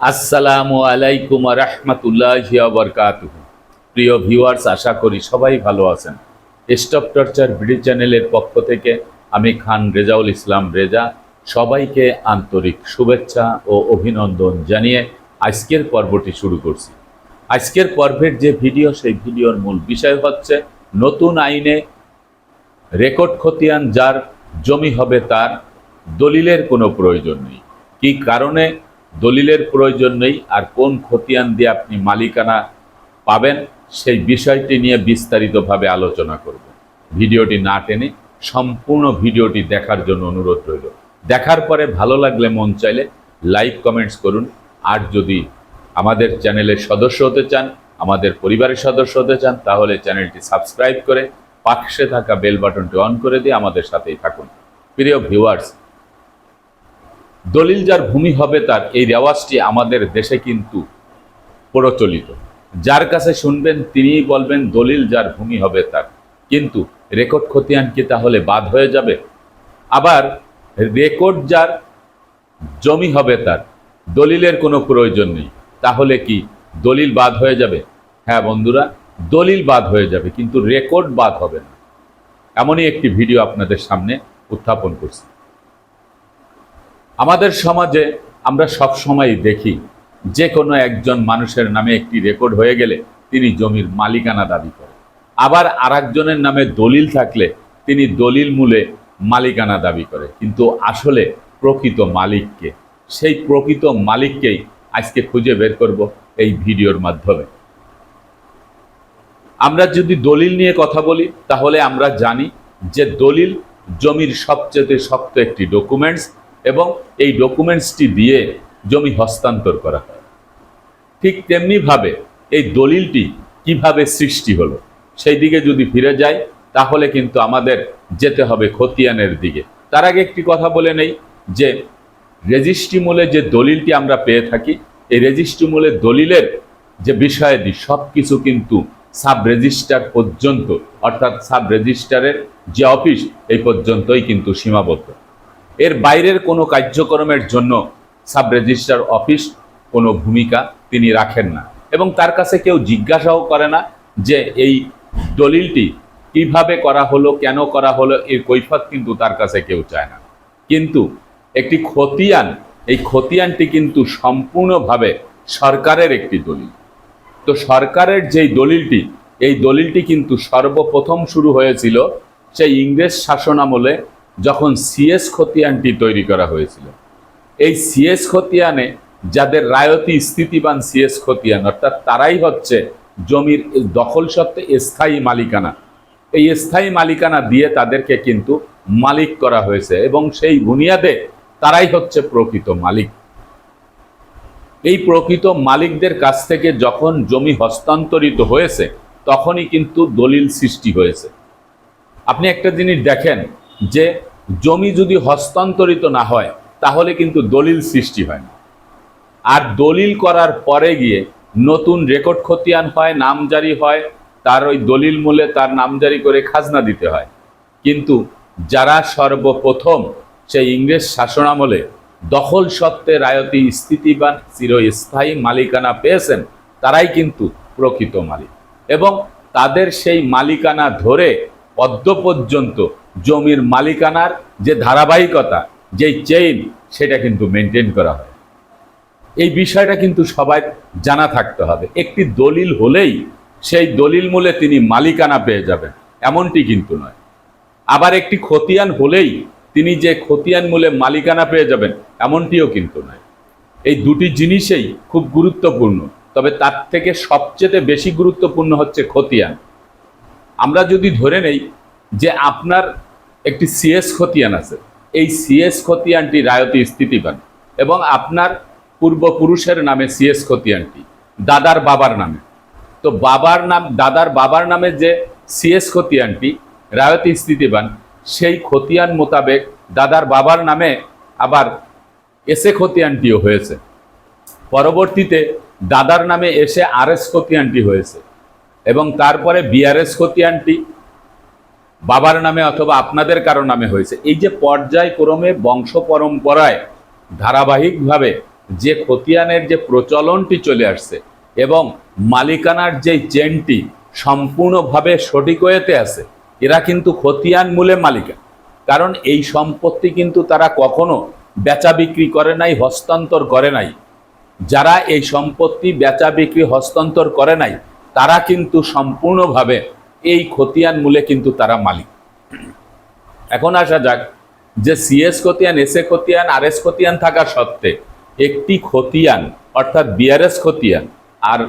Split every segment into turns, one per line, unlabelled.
আসসালামু আলাইকুম রহমতুল্লাহ বরকাত প্রিয় ভিউয়ার্স, আশা করি সবাই ভালো আছেন। স্টপ টর্চার ভিডিও চ্যানেলের পক্ষ থেকে আমি খান রেজাউল ইসলাম রেজা সবাইকে আন্তরিক শুভেচ্ছা ও অভিনন্দন জানিয়ে আজকের পর্বটি শুরু করছি। আজকের পর্বের যে ভিডিও, সেই ভিডিওর মূল বিষয় হচ্ছে নতুন আইনে রেকর্ড খতিয়ান যার জমি হবে তার, দলিলের কোনো প্রয়োজন নেই। কী কারণে দলিলের প্রয়োজন নেই আর কোন খতিয়ান দিয়ে আপনি মালিকানা পাবেন, সেই বিষয়টি নিয়ে বিস্তারিতভাবে আলোচনা করব। ভিডিওটি না টেনে সম্পূর্ণ ভিডিওটি দেখার জন্য অনুরোধ রইল। দেখার পরে ভালো লাগলে মন চাইলে লাইক, কমেন্টস করুন। আর যদি আমাদের চ্যানেলের সদস্য হতে চান, আমাদের পরিবারের সদস্য হতে চান, তাহলে চ্যানেলটি সাবস্ক্রাইব করে পাশে থাকা বেল বাটনটি অন করে দিয়ে আমাদের সাথেই থাকুন। প্রিয় ভিউয়ার্স দলিল যার ভূমি হবে তার, এই রেওয়াজটি আমাদের দেশে কিন্তু প্রচলিত। যার কাছে শুনবেন তিনিই বলবেন দলিল যার ভূমি হবে তার। কিন্তু রেকর্ড খতিয়ান কি তাহলে বাদ হয়ে যাবে? আবার রেকর্ড যার জমি হবে তার, দলিলের কোনো প্রয়োজন নেই। তাহলে কি দলিল বাদ হয়ে যাবে? হ্যাঁ বন্ধুরা, দলিল বাদ হয়ে যাবে, কিন্তু রেকর্ড বাদ হবে না। এমনই একটি ভিডিও আপনাদের সামনে উত্থাপন করছি। আমাদের সমাজে আমরা সব সময় দেখি, যে কোনো একজন মানুষের নামে একটি রেকর্ড হয়ে গেলে তিনি জমির মালিকানা দাবি করে। আবার আরেকজনের নামে দলিল থাকলে তিনি দলিল মূলে মালিকানা দাবি করে। কিন্তু আসলে প্রকৃত মালিককে, সেই প্রকৃত মালিককেই আজকে খুঁজে বের করব এই ভিডিওর মাধ্যমে। আমরা যদি দলিল নিয়ে কথা বলি, তাহলে আমরা জানি যে দলিল জমির সবচেয়ে শক্ত একটি ডকুমেন্টস এবং এই ডকুমেন্টসটি দিয়ে জমি হস্তান্তর করা হয়। ঠিক তেমনিভাবে এই দলিলটি কীভাবে সৃষ্টি হলো সেই দিকে যদি ফিরে যাই, তাহলে কিন্তু আমাদের যেতে হবে খতিয়ানের দিকে। তার আগে একটি কথা বলে নেই যে রেজিস্ট্রি মূলে যে দলিলটি আমরা পেয়ে থাকি, এই রেজিস্ট্রি মূলে দলিলের যে বিষয়াদি সব কিছু কিন্তু সাব রেজিস্টার পর্যন্ত, অর্থাৎ সাব রেজিস্টারের যে অফিস, এই পর্যন্তই কিন্তু সীমাবদ্ধ। এর বাইরের কোনো কার্যক্রমের জন্য সাব রেজিস্ট্রার অফিস কোনো ভূমিকা তিনি রাখেন না। এবং তার কাছে কেউ জিজ্ঞাসাও করে না যে এই দলিলটি কীভাবে করা হলো, কেন করা হলো, এর কৈফত কিন্তু তার কাছে কেউ চায় না। কিন্তু একটি খতিয়ান, এই খতিয়ানটি কিন্তু সম্পূর্ণভাবে সরকারের একটি দলিল। তো সরকারের যেই দলিলটি, এই দলিলটি কিন্তু সর্বপ্রথম শুরু হয়েছিল সেই ইংরেজ শাসনামলে যখন সিএস খতিয়ানটি তৈরি করা হয়েছিল। এই সিএস খতিয়ানে যাদের রায়তি স্থিতিবান সিএস খতিয়ান, অর্থাৎ তারাই হচ্ছে জমির দখল সত্ত্বে স্থায়ী মালিকানা। এই স্থায়ী মালিকানা দিয়ে তাদেরকে কিন্তু মালিক করা হয়েছে এবং সেই বুনিয়াদে তারাই হচ্ছে প্রকৃত মালিক। এই প্রকৃত মালিকদের কাছ থেকে যখন জমি হস্তান্তরিত হয়েছে, তখনই কিন্তু দলিল সৃষ্টি হয়েছে। আপনি একটা জিনিস দেখেন যে জমি যদি হস্তান্তরিত না হয়, তাহলে কিন্তু দলিল সৃষ্টি হয় না। আর দলিল করার পরে গিয়ে নতুন রেকর্ড খতিয়ান হয়, নামজারি হয়, তার ওই দলিল মূলে তার নামজারি করে খাজনা দিতে হয়। কিন্তু যারা সর্বপ্রথম সেই ইংরেজ শাসনামলে দখল সত্ত্বে রায়তি স্থিতিবান চিরস্থায়ী মালিকানা পেয়েছেন, তারাই কিন্তু প্রকৃত মালিক। এবং তাদের সেই মালিকানা ধরে পদ্ম পর্যন্ত জমির মালিকানার যে ধারাবাহিকতা যেই চেইন সেটা কিন্তু মেনটেন করা হয়। এই বিষয়টা কিন্তু সবাই জানা থাকতে হবে। একটি দলিল হলেই সেই দলিল মূলে তিনি মালিকানা পেয়ে যাবেন, এমনটি কিন্তু নয়। আবার একটি খতিয়ান হলেই তিনি যে খতিয়ান মূলে মালিকানা পেয়ে যাবেন, এমনটিও কিন্তু নয়। এই দুটি জিনিসেই খুব গুরুত্বপূর্ণ, তবে তার থেকে সবচেয়ে বেশি গুরুত্বপূর্ণ হচ্ছে খতিয়ান। আমরা যদি ধরে নেই যে আপনার একটি সিএস খতিয়ান আছে। এই সিএস খতিয়ানটি রায়তি স্থিতিবান এবং আপনার পূর্বপুরুষের নামে সিএস খতিয়ানটি, দাদার বাবার নামে। তো বাবার নাম, দাদার বাবার নামে যে সিএস খতিয়ানটি রায়তি স্থিতিবান, সেই খতিয়ান মোতাবেক দাদার বাবার নামে আবার এসে খতিয়ানটিও হয়েছে। পরবর্তীতে দাদার নামে এসে আরএস খতিয়ানটি হয়েছে এবং তারপরে বিআরএস খতিয়ানটি বাবার নামে অথবা আপনাদের কারও নামে হয়েছে। এই যে পর্যায়ক্রমে বংশ পরম্পরায় ধারাবাহিকভাবে যে খতিয়ানের যে প্রচলনটি চলে আসছে এবং মালিকানার যে চেনটি সম্পূর্ণভাবে সঠিক ওয়েতে আছে, এরা কিন্তু খতিয়ান মূলে মালিকা। কারণ এই সম্পত্তি কিন্তু তারা কখনো বেচা বিক্রি করে নাই, হস্তান্তর করে নাই। যারা এই সম্পত্তি বেচা বিক্রি, হস্তান্তর করে নাই, তারা কিন্তু সম্পূর্ণভাবে এই খতিয়ান মূলে কিন্তু তারা মালিক। এখন আসা যাক যে সিএস খতিয়ান এস এ খতিয়ান আর এস খতিয়ান থাকা সত্ত্বে একটি খতিয়ান, অর্থাৎ বিআরএস খতিয়ান, আর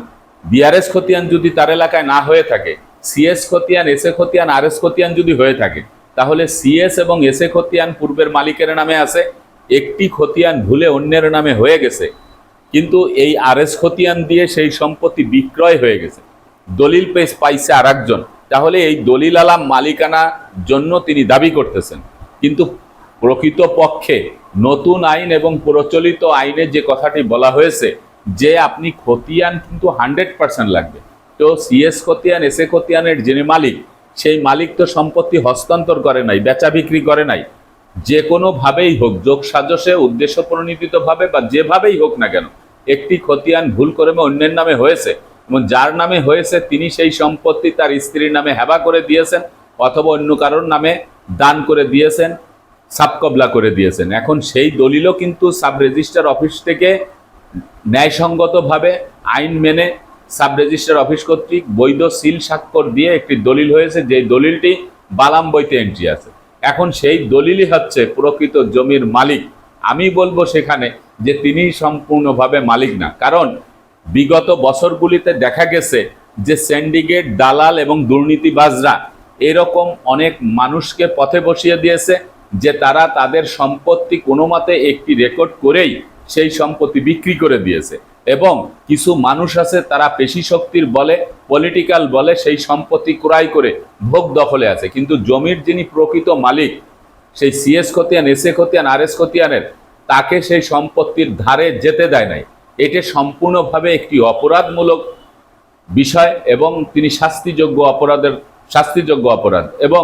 বিআরএস খতিয়ান যদি তার এলাকায় না হয়ে থাকে সিএস খতিয়ান এস এ খতিয়ান আর এস খতিয়ান যদি হয়ে থাকে, তাহলে সিএস এবং এস এ খতিয়ান পূর্বের মালিকের নামে আছে, একটি খতিয়ান ভুলে অন্যের নামে হয়ে গেছে, কিন্তু এই আর এস খতিয়ান দিয়ে সেই সম্পত্তি বিক্রয় হয়ে গেছে। দলিল পেশ পাইছে আর একজন তাহলে এই দলিল আলাম মালিকানা জন্য তিনি দাবি করতেছেন। কিন্তু প্রকৃত পক্ষে নতুন আইন এবং প্রচলিত আইনে যে কথাটি বলা হয়েছে, যে আপনি খতিয়ান কিন্তু হান্ড্রেড পার্সেন্ট লাগবে। তো সিএস খতিয়ান, এস এ খতিয়ানের যিনি মালিক, সেই মালিক তো সম্পত্তি হস্তান্তর করে নাই, বেচা বিক্রি করে নাই। যে কোনোভাবেই হোক, যোগ সাজসে, উদ্দেশ্য প্রণীতিতভাবে বা যেভাবেই হোক না কেন, একটি খতিয়ান ভুল করে অন্যের নামে হয়েছে এবং যার নামে হয়েছে তিনি সেই সম্পত্তি তার স্ত্রীর নামে হেবা করে দিয়েছেন অথবা অন্য কারোর নামে দান করে দিয়েছেন সাবকবলা করে দিয়েছেন। এখন সেই দলিলও কিন্তু সাব রেজিস্ট্রার অফিস থেকে ন্যায়সঙ্গতভাবে আইন মেনে সাব রেজিস্ট্রার অফিস কর্তৃক বৈধ সিল স্বাক্ষর দিয়ে একটি দলিল হয়েছে যে দলিলটি বালাম বইতে এন্ট্রি আছে। এখন সেই দলিলই হচ্ছে প্রকৃত জমির মালিক। আমি বলব সেখানে যে তিনি সম্পূর্ণভাবে মালিক না। কারণ বিগত বছরগুলিতে দেখা গেছে যে সিন্ডিকেট দালাল এবং দুর্নীতিবাজরা এরকম অনেক মানুষকে পথে বসিয়ে দিয়েছে যে তারা তাদের সম্পত্তি কোনো মতে একটি রেকর্ড করেই সেই সম্পত্তি বিক্রি করে দিয়েছে। এবং কিছু মানুষ আছে তারা পেশি শক্তির বলে পলিটিক্যাল বলে সেই সম্পত্তি ক্রয় করে ভোগ দখলে আছে। কিন্তু জমির যিনি প্রকৃত মালিক, সেই সিএস খতিয়ান এস এ খতিয়ান আর এস খতিয়ানের তাকে সেই সম্পত্তির ধারে যেতে দেয় নাই। এটা সম্পূর্ণভাবে একটি অপরাধমূলক বিষয় এবং তিনি শাস্তিযোগ্য অপরাধের, শাস্তিযোগ্য অপরাধ এবং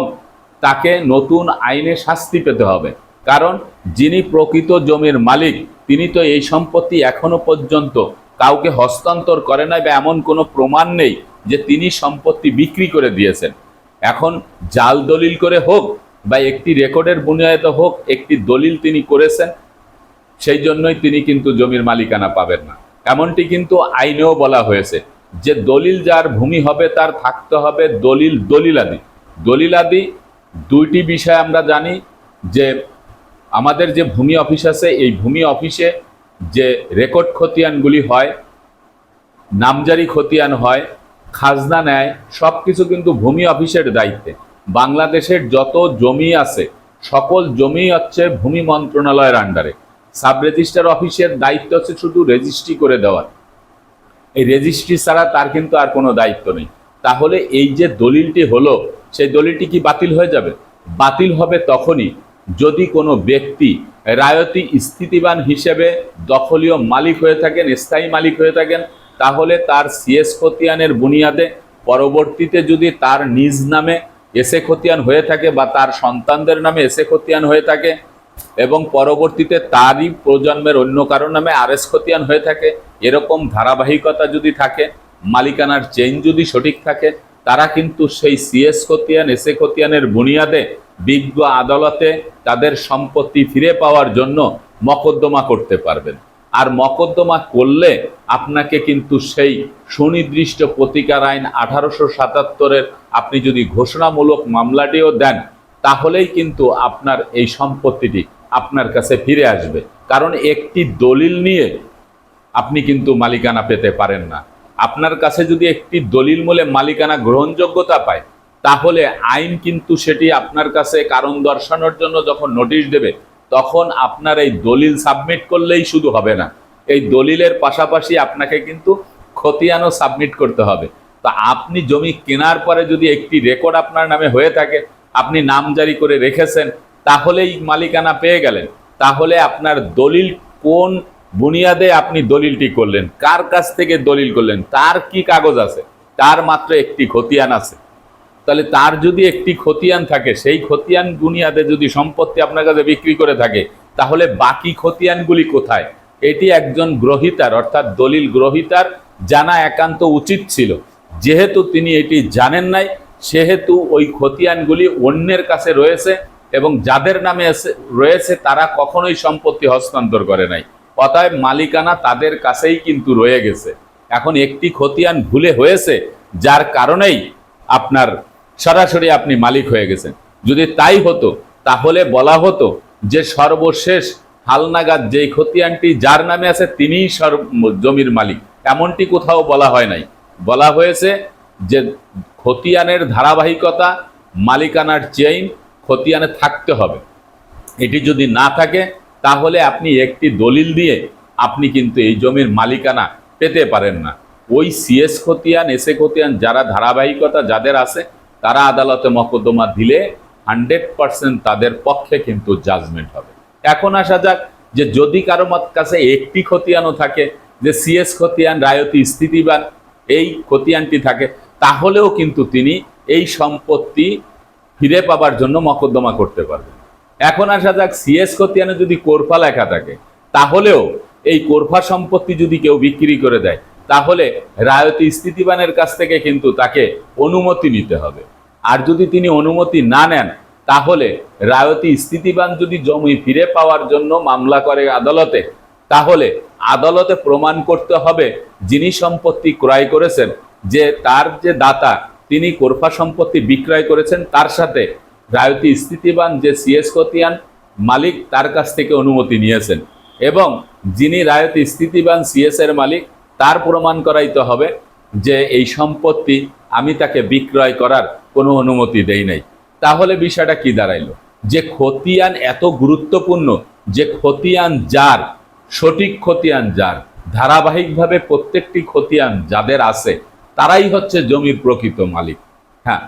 তাকে নতুন আইনে শাস্তি পেতে হবে। কারণ যিনি প্রকৃত জমির মালিক, তিনি তো এই সম্পত্তি এখনও পর্যন্ত কাউকে হস্তান্তর করে নাই বা এমন কোনো প্রমাণ নেই যে তিনি সম্পত্তি বিক্রি করে দিয়েছেন। এখন জাল দলিল করে হোক বা একটি রেকর্ডের বুনিয়াদে হোক, একটি দলিল তিনি করেছেন সেই জন্যই তিনি কিন্তু জমির মালিকানা পাবেন না। এমনটি কিন্তু আইনেও বলা হয়েছে যে দলিল যার ভূমি হবে, তার থাকতে হবে দলিল দলিলাদি। দলিলাদি দুইটি বিষয় আমরা জানি যে আমাদের যে ভূমি অফিস আছে, এই ভূমি অফিসে যে রেকর্ড খতিয়ানগুলি হয়, নামজারি খতিয়ান হয়, খাজনা নেয় সব কিছু কিন্তু ভূমি অফিসের দায়িত্বে। বাংলাদেশের যত জমি আছে, সকল জমি হচ্ছে ভূমি মন্ত্রণালয়ের আন্ডারে সাব রেজিস্ট্রার অফিসের দায়িত্ব হচ্ছে শুধু রেজিস্ট্রি করে দেওয়ার। এই রেজিস্ট্রি ছাড়া তার কিন্তু আর কোনো দায়িত্ব নেই। তাহলে এই যে দলিলটি হলো, সেই দলিলটি কি বাতিল হয়ে যাবে? বাতিল হবে তখনই যদি কোনো ব্যক্তি রায়তি স্থিতিবান হিসেবে দখলীয় মালিক হয়ে থাকেন, স্থায়ী মালিক হয়ে থাকেন, তাহলে তার সিএস খতিয়ানের বুনিয়াদে পরবর্তীতে যদি তার নিজ নামে এসে খতিয়ান হয়ে থাকে বা তার সন্তানদের নামে এসে খতিয়ান হয়ে থাকে এবং পরবর্তীতে তারই প্রজন্মের অন্য কারোর নামে আরএস খতিয়ান হয়ে থাকে। এরকম ধারাবাহিকতা যদি থাকে, মালিকানার চেইন যদি সঠিক থাকে, তারা কিন্তু সেই সিএস খতিয়ান এসে খতিয়ানের বুনিয়াদে বিজ্ঞ আদালতে তাদের সম্পত্তি ফিরে পাওয়ার জন্য মকদ্দমা করতে পারবেন। আর মকদ্দমা করলে আপনাকে কিন্তু সেই সুনির্দিষ্ট প্রতিকার আইন আঠারোশো সাতাত্তরের আপনি যদি ঘোষণামূলক মামলাটিও দেন তাহলেই কিন্তু আপনার এই সম্পত্তিটি আপনার কাছে ফিরে আসবে। কারণ একটি দলিল নিয়ে আপনি কিন্তু মালিকানা পেতে পারেন না। আপনার কাছে যদি একটি দলিল মূলে মালিকানা গ্রহণযোগ্যতা পায়, তাহলে আইন কিন্তু সেটি আপনার কাছে কারণ দর্শানোর জন্য যখন নোটিশ দেবে, তখন আপনার এই দলিল সাবমিট করলেই শুধু হবে না। এই দলিলের পাশাপাশি আপনাকে কিন্তু খতিয়ানও সাবমিট করতে হবে। তা আপনি জমি কেনার পরে যদি একটি রেকর্ড আপনার নামে হয়ে থাকে আপনি নাম জারি করে রেখেছেন, তাহলেই মালিকানা পেয়ে গেলেন। তাহলে আপনার দলিল কোন বুনিয়াদে আপনি দলিলটি করলেন? কার কাছ থেকে দলিল করলেন? তার কি কাগজ আছে? তার মাত্র একটি খতিয়ান আছে। তাহলে তার যদি একটি খতিয়ান থাকে, সেই খতিয়ান বুনিয়াদে যদি সম্পত্তি আপনার কাছে বিক্রি করে থাকে, তাহলে বাকি খতিয়ানগুলি কোথায়? এটি একজন গ্রহিতার, অর্থাৎ দলিল গ্রহিতার জানা একান্ত উচিত ছিল। যেহেতু তিনি এটি জানেন নাই সেহেতু ওই খতিয়ানগুলি অন্যের কাছে রয়েছে এবং যাদের নামে রয়েছে তারা কখনোই সম্পত্তি হস্তান্তর করে নাই। অতএব মালিকানা তাদের কাছেই কিন্তু রয়ে গেছে। এখন একটি খতিয়ান ভুলে হয়েছে, যার কারণেই আপনার সরাসরি আপনি মালিক হয়ে গেছেন। যদি তাই হতো, তাহলে বলা হতো যে সর্বশেষ হালনাগাদ যেই খতিয়ানটি যার নামে আছে তিনিই জমির মালিক। এমনটি কোথাও বলা হয় নাই। বলা হয়েছে যে খতিয়ানের ধারাবাহিকতা, মালিকানার চেইন খতিয়ানে থাকতে হবে। এটি যদি না থাকে, তাহলে আপনি একটি দলিল দিয়ে আপনি কিন্তু এই জমির মালিকানা পেতে পারেন না। ওই সিএস খতিয়ান এসএ খতিয়ান যারা ধারাবাহিকতা যাদের আছে, তারা আদালতে মকদ্দমা দিলে হান্ড্রেড পার্সেন্ট তাদের পক্ষে কিন্তু জাজমেন্ট হবে। এখন আসা যাক যে যদি কারও মত কাছে একটি খতিয়ানও থাকে, যে সিএস খতিয়ান রায়তি স্থিতিবান, এই খতিয়ানটি থাকে তাহলেও কিন্তু তিনি এই সম্পত্তি ফিরে পাবার জন্য মকদ্দমা করতে পারবেন। এখন আসা যাক, সিএস খতিয়ানে যদি কোরফা লেখা থাকে, তাহলেও এই কোরফা সম্পত্তি যদি কেউ বিক্রি করে দেয়, তাহলে রায়তি স্থিতিবানের কাছ থেকে কিন্তু তাকে অনুমতি নিতে হবে। আর যদি তিনি অনুমতি না নেন, তাহলে রায়তি স্থিতিবান যদি জমি ফিরে পাওয়ার জন্য মামলা করে আদালতে, তাহলে আদালতে প্রমাণ করতে হবে যিনি সম্পত্তি ক্রয় করেছেন যে তার যে দাতা, তিনি কোরফা সম্পত্তি বিক্রয় করেছেন, তার সাথে রায়তি স্থিতিবান যে সিএস খতিয়ান মালিক তার কাছ থেকে অনুমতি নিয়েছেন এবং যিনি রায়তি স্থিতিবান সিএস এর মালিক, তার প্রমাণ করাইতে হবে যে এই সম্পত্তি আমি তাকে বিক্রয় করার কোনো অনুমতি দেই নাই। তাহলে বিষয়টা কি দাঁড়াইলো? যে খতিয়ান এত গুরুত্বপূর্ণ, যে খতিয়ান যার, সঠিক খতিয়ান যার, ধারাবাহিকভাবে প্রত্যেকটি খতিয়ান যাদের আছে তারাই হচ্ছে জমির প্রকৃত মালিক। হ্যাঁ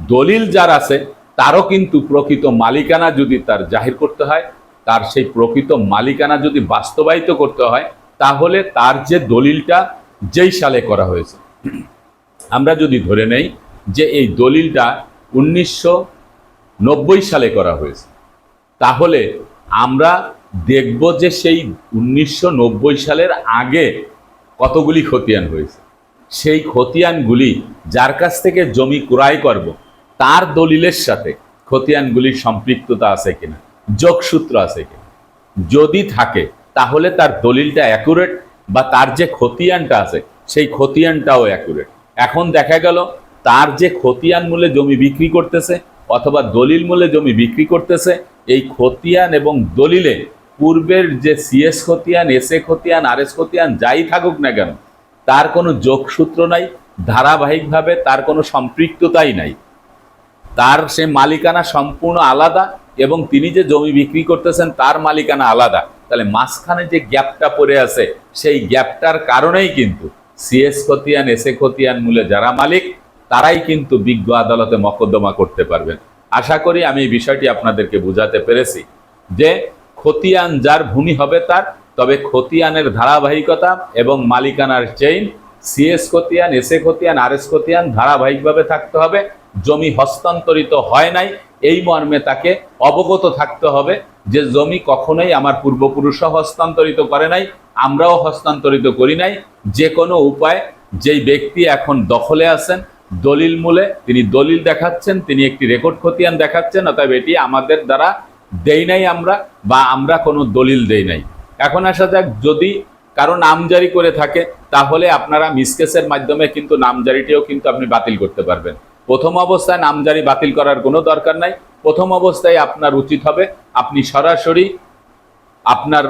দলিল যার আছে, তারও কিন্তু প্রকৃত মালিকানা যদি তার জাহির করতে হয়, তার সেই প্রকৃত মালিকানা যদি বাস্তবায়িত করতে হয়, তাহলে তার যে দলিলটা যেই সালে করা হয়েছে। আমরা যদি ধরে নেই যে এই দলিলটা উনিশশো নব্বই সালে করা হয়েছে, তাহলে আমরা দেখব যে সেই উনিশশো নব্বই সালের আগে কতগুলি খতিয়ান হয়েছে। সেই খতিয়ানগুলি যার কাছ থেকে জমি ক্রয় করব, তার দলিলের সাথে খতিয়ানগুলির সম্পৃক্ততা আছে কিনা, যোগসূত্র আছে কিনা। যদি থাকে, তাহলে তার দলিলটা অ্যাকুরেট বা তার যে খতিয়ানটা আছে, সেই খতিয়ানটাও অ্যাকুরেট এখন দেখা গেল, তার যে খতিয়ান মূল্যে জমি বিক্রি করতেছে অথবা দলিল মূল্যে জমি বিক্রি করতেছে, এই খতিয়ান এবং দলিলে পূর্বের যে সিএস খতিয়ান এস এ খতিয়ান আর এস খতিয়ান, যাই থাকুক না কেন তার কোনো যোগসূত্র নাই, ধারাবাহিকভাবে তার কোনো সম্পৃক্ততাই নাই। তার সে মালিকানা সম্পূর্ণ আলাদা এবং তিনি যে জমি বিক্রি করতেছেন তার মালিকানা আলাদা। তাহলে মাঝখানে যে গ্যাপটা পড়ে আছে, সেই গ্যাপটার কারণেই কিন্তু সিএস খতিয়ান এস খতিয়ান মূলে যারা মালিক, তারাই কিন্তু বিজ্ঞ আদালতে মকদ্দমা করতে পারবেন। আশা করি আমি এই বিষয়টি আপনাদেরকে বুঝাতে পেরেছি যে খতিয়ান যার ভূমি হবে তার তবে খতিয়ানের ধারাবাহিকতা এবং মালিকানার চেইন সিএস খতিয়ান এস এ খতিয়ান আর এস খতিয়ান ধারাবাহিকভাবে থাকতে হবে। জমি হস্তান্তরিত হয় নাই, এই মর্মে তাকে অবগত থাকতে হবে যে জমি কখনোই আমার পূর্বপুরুষও হস্তান্তরিত করে নাই, আমরাও হস্তান্তরিত করি নাই। যে কোনো উপায়, যেই ব্যক্তি এখন দখলে আছেন, দলিল মূলে তিনি দলিল দেখাচ্ছেন, তিনি একটি রেকর্ড খতিয়ান দেখাচ্ছেন, অতএব এটি আমাদের দ্বারা দেই নাই আমরা বা আমরা কোনো দলিল দেই নাই। এখন আসা যাক, যদি কারও নামজারি করে থাকে, তাহলে আপনারা মিসকেসের মাধ্যমে কিন্তু নামজারিটিও কিন্তু আপনি বাতিল করতে পারবেন। প্রথম অবস্থায় নামজারি বাতিল করার কোনো দরকার নাই। প্রথম অবস্থায় আপনার উচিত হবে, আপনি সরাসরি আপনার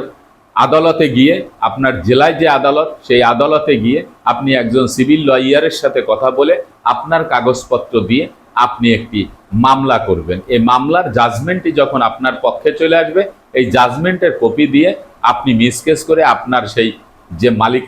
আদালতে গিয়ে, আপনার জেলায় যে আদালত, সেই আদালতে গিয়ে আপনি একজন সিভিল লয়ারের সাথে কথা বলে আপনার কাগজপত্র দিয়ে আপনি একটি মামলা করবেন। এই মামলার জাজমেন্টটি যখন আপনার পক্ষে চলে আসবে, এই জাজমেন্টের কপি দিয়ে আপনি মিসকেস করে আপনার সেই যে মালিক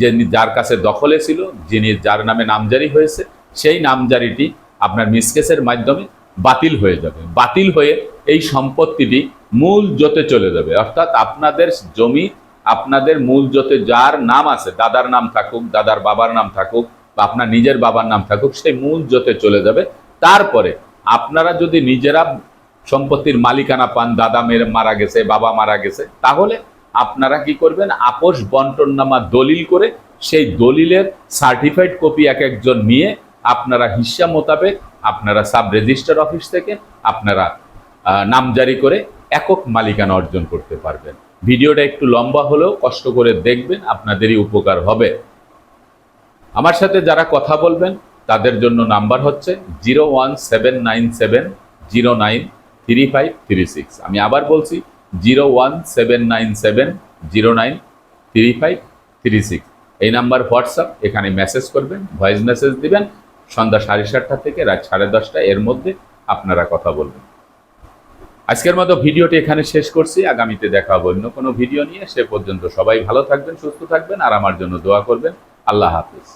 যে যার কাছে দখলে ছিল, যিনি যার নামে নামজারি হয়েছে, সেই নামজারিটি আপনার মিসকেসের মাধ্যমে বাতিল হয়ে যাবে। বাতিল হয়ে এই সম্পত্তিটি মূল জোতে চলে যাবে। অর্থাৎ আপনাদের জমি, আপনাদের মূল জোতে যার নাম আছে, দাদার নাম থাকুক, দাদার বাবার নাম থাকুক, বা আপনার নিজের বাবার নাম থাকুক, সেই মূল জোতে চলে যাবে। তারপরে আপনারা যদি নিজেরা সম্পত্তির মালিকানা পান, দাদা মেয়ের মারা গেছে, বাবা মারা গেছে, তাহলে আপনারা কি করবেন? আপোষ বন্টননামা দলিল করে সেই দলিলের সার্টিফাইড কপি এক একজন নিয়ে আপনারা হিস্সা মোতাবেক আপনারা সাব রেজিস্টার অফিস থেকে আপনারা নাম জারি করে একক মালিকানা অর্জন করতে পারবেন। ভিডিওটা একটু লম্বা হলেও কষ্ট করে দেখবেন, আপনাদেরই উপকার হবে। আমার সাথে যারা কথা বলবেন, তাদের জন্য নাম্বার হচ্ছে zero one seven nine seven zero nine three five three six আমি আবার বলছি zero one seven nine seven zero nine three five three six এই নাম্বার হোয়াটসঅ্যাপ, এখানে মেসেজ করবেন ভয়েস মেসেজ দিবেন। সন্ধ্যা সাড়ে সাতটা থেকে রাত সাড়ে দশটা, এর মধ্যে আপনারা কথা বলবেন। আজকের মতো ভিডিওটি এখানে শেষ করছি। আগামীতে দেখা হবে অন্য কোনো ভিডিও নিয়ে। সে পর্যন্ত সবাই ভালো থাকবেন, সুস্থ থাকবেন, আর আমার জন্য দোয়া করবেন। আল্লাহ হাফিজ।